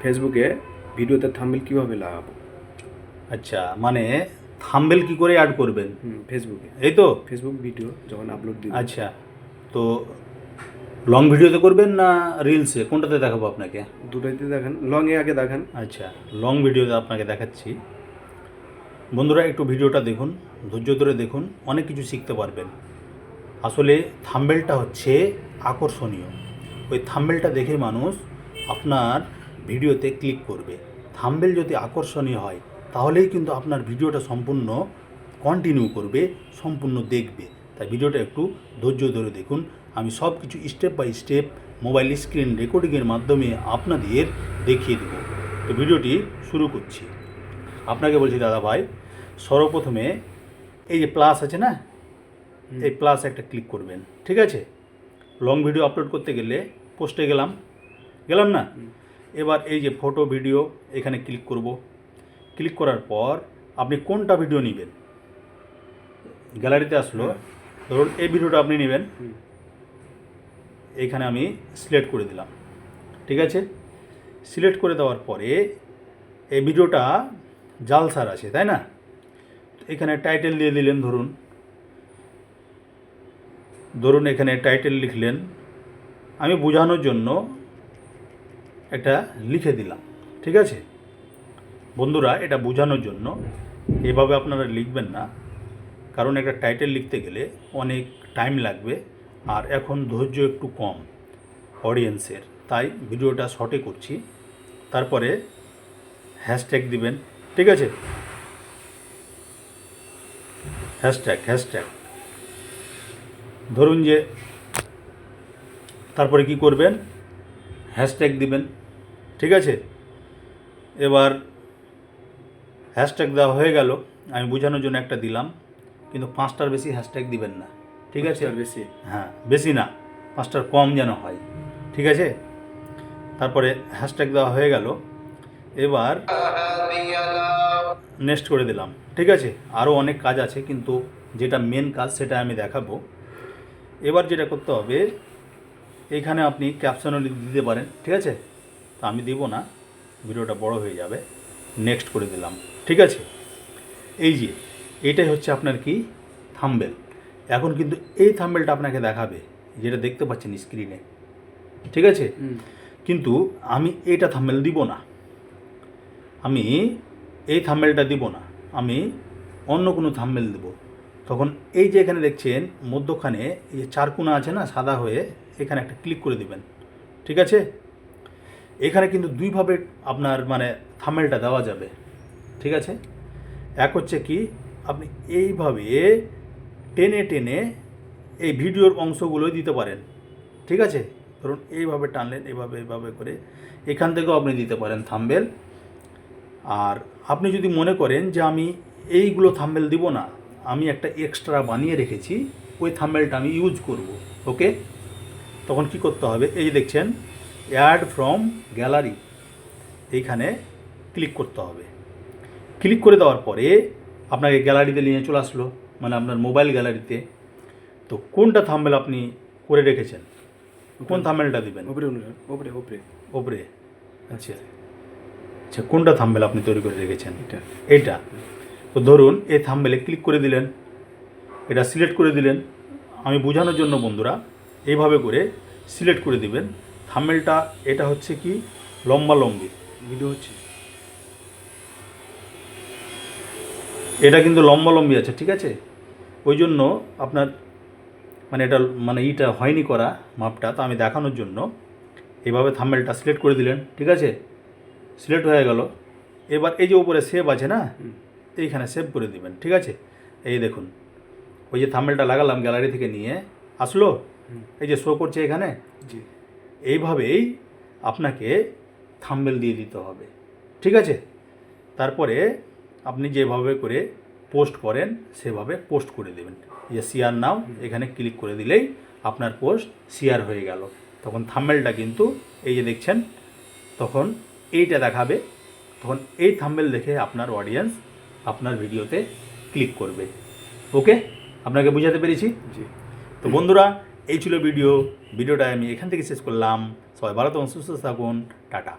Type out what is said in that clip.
ফেসবুকে ভিডিওতে থাম্বেল কীভাবে লাগাবো? আচ্ছা মানে থাম্বেল কি করে অ্যাড করবেন? ফেসবুকে। এই তো? ফেসবুক ভিডিও যখন আপলোড দিই আচ্ছা তো লং ভিডিওতে করবেন না রিলসে কোনটাতে দেখাবো আপনাকে? দুটোইতে দেখান লং এ আগে দেখান। আচ্ছা লং ভিডিওতে আপনাকে দেখাচ্ছি। বন্ধুরা একটু ভিডিওটা দেখুন ধৈর্য ধরে দেখুন অনেক কিছু শিখতে পারবেন। আসলে থাম্বেলটা হচ্ছে আকর্ষণীয়। ওই থাম্বেলটা দেখে মানুষ আপনার ভিডিওতে ক্লিক করবে। থাম্বেল যদি আকর্ষণীয় হয় তাহলেই কিন্তু আপনার ভিডিওটা সম্পূর্ণ কন্টিনিউ করবে সম্পূর্ণ দেখবে। তাই ভিডিওটা একটু ধৈর্য ধরে দেখুন। আমি সব কিছু step by step mobile screen রেকর্ডিংয়ের মাধ্যমে আপনাদের দেখিয়ে দেব। তো ভিডিওটি শুরু করছি। আপনাকে বলছি দাদা ভাই সর্বপ্রথমে এই যে প্লাস আছে না এই প্লাস একটা ক্লিক করবেন। ঠিক আছে? লং ভিডিও আপলোড করতে গেলে পোস্টে গেলাম। গেলাম না? এবার এই যে ফটো ভিডিও এখানে ক্লিক করব। ক্লিক করার পর আপনি কোনটা ভিডিও নেবেন? গ্যালারিতে আসলো। ধরুন এই ভিডিওটা আপনি নেবেন। হুম। এইখানে আমি সিলেক্ট করে দিলাম। ঠিক আছে? সিলেক্ট করে দেওয়ার পরে এই ভিডিওটা জালসার আছে তাই না? এখানে টাইটেল দিয়ে দিলেন ধরুন। ধরুন এখানে টাইটেল লিখলেন। আমি বোঝানোর জন্য একটা লিখে দিলাম, ঠিক আছে? বন্ধুরা, এটা বোঝানোর জন্য এভাবে আপনারা লিখবেন না, কারণ একটা টাইটেল লিখতে গেলে অনেক টাইম লাগবে, আর এখন ধৈর্য একটু কম অডিয়েন্সের। তাই ভিডিওটা শর্টে করছি, তারপরে হ্যাশট্যাগ দিবেন, ঠিক আছে? Hashtag hashtag. ধরুন যে, তারপরে কি করবেন? হ্যাশট্যাগ দিবেন। ঠিক আছে? এবার হ্যাশট্যাগ দেওয়া হয়ে গেল। আমি বোঝানোর জন্য একটা দিলাম কিন্তু পাঁচটার বেশি হ্যাশট্যাগ দিবেন না। ঠিক আছে? আর বেশি? হ্যাঁ বেশি না পাঁচটার কম যেন হয়। ঠিক আছে? তারপরে হ্যাশট্যাগ দেওয়া হয়ে গেল। এবার নেক্সট করে দিলাম। ঠিক আছে? আরও অনেক কাজ আছে কিন্তু যেটা মেন কাজ সেটা আমি দেখাবো। এবার যেটা করতে হবে এখানে আপনি ক্যাপশনও দিতে পারেন। ঠিক আছে? তা আমি দিব না ভিডিওটা বড় হয়ে যাবে নেক্সট করে দিলাম। ঠিক আছে? এই যে এটাই হচ্ছে আপনার কি? থাম্বেল। এখন কিন্তু এই থাম্বেলটা আপনাকে দেখাবে যেটা দেখতে পাচ্ছেন স্ক্রিনে ঠিক আছে? কিন্তু আমি এইটা থাম্বেল দিব না। আমি এই থাম্বেলটা দিব না। আমি অন্য কোনো থাম্বেল দেব। তখন এই যে এখানে দেখছেন মধ্যখানে এই যে চারকোনা আছে না সাদা হয়ে এখানে একটা ক্লিক করে দিবেন। ঠিক আছে? এখানে কিন্তু দুইভাবে আপনার মানে থাম্বেলটা দেওয়া যাবে। ঠিক আছে? এক হচ্ছে কি, আপনি এইভাবে টেনে টেনে এই ভিডিওর অংশগুলো দিতে পারেন। ঠিক আছে? ধরুন এইভাবে টানলেন, এইভাবে এইভাবে করে এখান থেকেও আপনি দিতে পারেন থাম্বেল আর আপনি যদি মনে করেন যে আমি এইগুলো থাম্বেল দিব না, আমি একটা এক্সট্রা বানিয়ে রেখেছি, ওই থাম্বেলটা আমি ইউজ করব ওকে তখন কি করতে হবে? এই দেখছেন অ্যাড ফ্রম গ্যালারি। এইখানে ক্লিক করতে হবে। ক্লিক করে দেওয়ার পরে আপনাকে গ্যালারিতে নিয়ে চলে আসলো মানে আপনার মোবাইল গ্যালারিতে। তো কোনটা থাম্বেল আপনি করে রেখেছেন? কোন থাম্বেলটা দিবেন? ওপরে ওপরে ওপরে ওপরে আচ্ছা। আচ্ছা কোনটা থাম্বেল আপনি তৈরি করে রেখেছেন? এটা। এইটা। তো ধরুন এই থাম্বেলে ক্লিক করে দিলেন। এটা সিলেক্ট করে দিলেন। আমি বোঝানোর জন্য বন্ধুরা এইভাবে করে সিলেক্ট করে দিবেন। থাম্বেলটা এটা হচ্ছে কি? লম্বা লম্বি। ভিডিও হচ্ছে। এটা কিন্তু লম্বা লম্বি আছে ঠিক আছে? ওই জন্য আপনার মানে এটা মানে ইটা হয়নি করা মাপটা তো আমি দেখানোর জন্য এভাবে থাম্বেলটা সিলেক্ট করে দিলেন ঠিক আছে? সিলেক্ট হয়ে গেল। এবার এই যে উপরে সেভ আছে না এইখানে সেভ করে দিবেন ঠিক আছে? এই দেখুন ওই যে থাম্বেলটা লাগালাম গ্যালারি থেকে নিয়ে আসলো? এই যে শো করছে এখানে? জি। এইভাবেই আপনাকে থাম্বেল দিয়ে দিতে হবে। ঠিক আছে? তারপরে আপনি যেভাবে করে পোস্ট করেন সেভাবে পোস্ট করে দেবেন। যে শেয়ার নাও এখানে ক্লিক করে দিলেই আপনার পোস্ট শেয়ার হয়ে গেল। তখন থাম্বেলটা কিন্তু এই যে দেখছেন তখন এইটা দেখাবে। তখন এই থাম্বেল দেখে আপনার অডিয়েন্স আপনার ভিডিওতে ক্লিক করবে। ওকে আপনাকে বুঝাতে পেরেছি? জি। তো বন্ধুরা এই ছিল ভিডিও। ভিডিওটা আমি এখান থেকে শেষ করলাম। সবাই ভালো থাকুন, সুস্থ থাকুন। টাটা।